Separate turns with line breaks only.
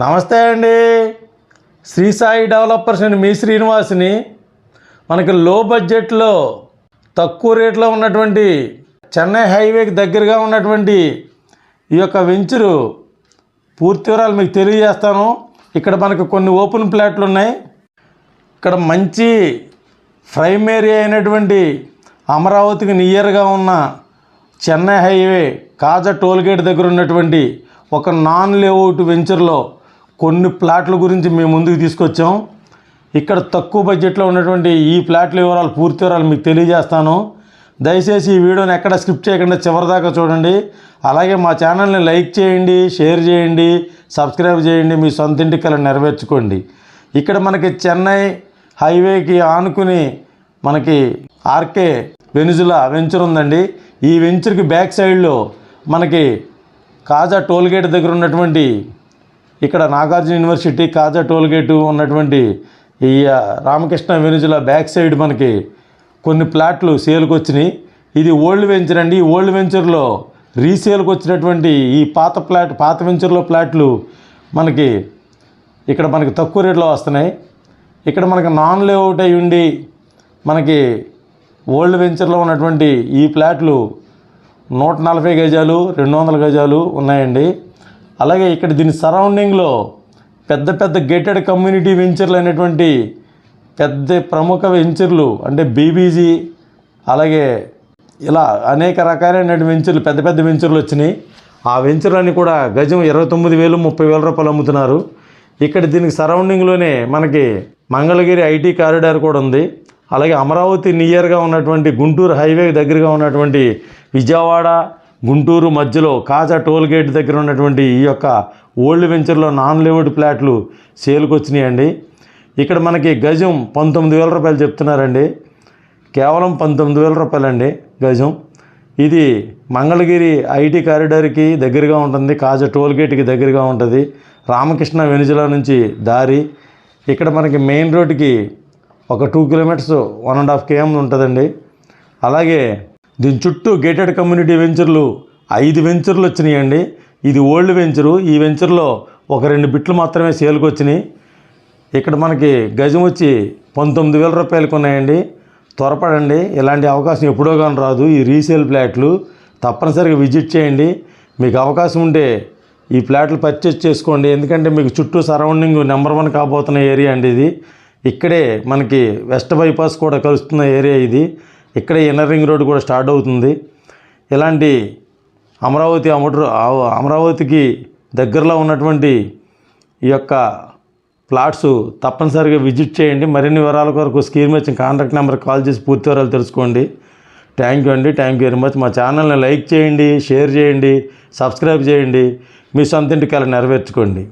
నమస్తే అండి. శ్రీ సాయి డెవలపర్స్ అండి మీ శ్రీనివాస్ని మనకి లో బడ్జెట్లో తక్కువ రేట్లో ఉన్నటువంటి చెన్నై హైవేకి దగ్గరగా ఉన్నటువంటి ఈ యొక్క వెంచరు పూర్తి వివరాలు మీకు తెలియజేస్తాను. ఇక్కడ మనకు కొన్ని ఓపెన్ ప్లాట్లు ఉన్నాయి. ఇక్కడ మంచి ప్రైమ్ ఏరియా అయినటువంటి అమరావతికి నియర్గా ఉన్న చెన్నై హైవే కాజా టోల్గేట్ దగ్గర ఉన్నటువంటి ఒక నాన్ లేఅవుట్ వెంచర్లో కొన్ని ప్లాట్ల గురించి మేము ముందుకు తీసుకొచ్చాం. ఇక్కడ తక్కువ బడ్జెట్లో ఉన్నటువంటి ఈ ప్లాట్ల వివరాలు పూర్తి వివరాలు మీకు తెలియజేస్తాను. దయచేసి ఈ వీడియోని ఎక్కడ స్కిప్ చేయకుండా చివరిదాకా చూడండి. అలాగే మా ఛానల్ని లైక్ చేయండి షేర్ చేయండి సబ్స్క్రైబ్ చేయండి మీ సొంత ఇంటి కళ నెరవేర్చుకోండి. ఇక్కడ మనకి చెన్నై హైవేకి ఆనుకుని మనకి ఆర్కే వెనుజులా వెంచర్ ఉందండి. ఈ వెంచర్కి బ్యాక్ సైడ్లో మనకి కాజా టోల్గేట్ దగ్గర ఉన్నటువంటి ఇక్కడ నాగార్జున యూనివర్సిటీ కాజా టోల్గేటు ఉన్నటువంటి ఈ రామకృష్ణ వెనుజుల బ్యాక్ సైడ్ మనకి కొన్ని ప్లాట్లు సేల్కి వచ్చినాయి. ఇది ఓల్డ్ వెంచర్ అండి. ఈ ఓల్డ్ వెంచర్లో రీసేల్కి వచ్చినటువంటి ఈ పాత ప్లాట్ పాత వెంచర్లో ప్లాట్లు మనకి ఇక్కడ మనకి తక్కువ రేట్లో వస్తున్నాయి. ఇక్కడ మనకి నాన్ లేఅవుట్ అయి ఉండి మనకి ఓల్డ్ వెంచర్లో ఉన్నటువంటి ఈ ప్లాట్లు నూట నలభై గజాలు రెండు వందల గజాలు ఉన్నాయండి. అలాగే ఇక్కడ దీని సరౌండింగ్లో పెద్ద పెద్ద గేటెడ్ కమ్యూనిటీ వెంచర్లు అనేటువంటి పెద్ద ప్రముఖ వెంచర్లు అంటే బీబీజీ అలాగే ఇలా అనేక రకాలైన వెంచర్లు పెద్ద పెద్ద వెంచర్లు వచ్చినాయి. ఆ వెంచర్లన్నీ కూడా గజం ఇరవై తొమ్మిది వేలు ముప్పై వేల రూపాయలు అమ్ముతున్నారు. ఇక్కడ దీనికి సరౌండింగ్లోనే మనకి మంగళగిరి ఐటీ కారిడార్ కూడా ఉంది. అలాగే అమరావతి నియర్గా ఉన్నటువంటి గుంటూరు హైవే దగ్గరగా ఉన్నటువంటి విజయవాడ గుంటూరు మధ్యలో కాజా టోల్ గేట్ దగ్గర ఉన్నటువంటి ఈ యొక్క ఓల్డ్ వెంచర్లో నాన్ లిమిట్ ప్లాట్లు సేల్కి వచ్చినాయండి. ఇక్కడ మనకి గజం పంతొమ్మిది వేల రూపాయలు చెప్తున్నారండి. కేవలం పంతొమ్మిది వేల రూపాయలండి గజం. ఇది మంగళగిరి ఐటీ కారిడార్కి దగ్గరగా ఉంటుంది కాజా టోల్ గేట్కి దగ్గరగా ఉంటుంది. రామకృష్ణ వెనుజులా నుంచి దారి. ఇక్కడ మనకి మెయిన్ రోడ్కి ఒక two kilometres one and half KM ఉంటుందండి. అలాగే దీని చుట్టూ గేటెడ్ కమ్యూనిటీ వెంచర్లు ఐదు వెంచర్లు వచ్చినాయండి. ఇది ఓల్డ్ వెంచరు. ఈ వెంచర్లో ఒక రెండు బిట్లు మాత్రమే సేల్కి వచ్చినాయి. ఇక్కడ మనకి గజం వచ్చి పంతొమ్మిది వేల రూపాయలకు ఉన్నాయండి. త్వరపడండి. ఇలాంటి అవకాశం ఎప్పుడో కానీ రాదు. ఈ రీసేల్ ఫ్లాట్లు తప్పనిసరిగా విజిట్ చేయండి. మీకు అవకాశం ఉంటే ఈ ఫ్లాట్లు పర్చేస్ చేసుకోండి. ఎందుకంటే మీకు చుట్టూ సరౌండింగ్ నెంబర్ వన్ కాబోతున్న ఏరియా అండి ఇది. ఇక్కడే మనకి వెస్ట్ బైపాస్ కూడా కలుస్తున్న ఏరియా ఇది. ఇక్కడే ఇన్నర్ రింగ్ రోడ్ కూడా స్టార్ట్ అవుతుంది. ఇలాంటి అమరావతి అమటు అమరావతికి దగ్గరలో ఉన్నటువంటి ఈ యొక్క ప్లాట్స్ తప్పనిసరిగా విజిట్ చేయండి. మరిన్ని వివరాల కొరకు స్కీమ్ వచ్చిన కాంటాక్ట్ నెంబర్ కాల్ చేసి పూర్తి వివరాలు తెలుసుకోండి. థ్యాంక్ యూ అండి. థ్యాంక్ యూ వెరీ మచ్ మా ఛానల్ని లైక్ చేయండి షేర్ చేయండి సబ్స్క్రైబ్ చేయండి. మీ సొంత ఇంటికి నెరవేర్చుకోండి.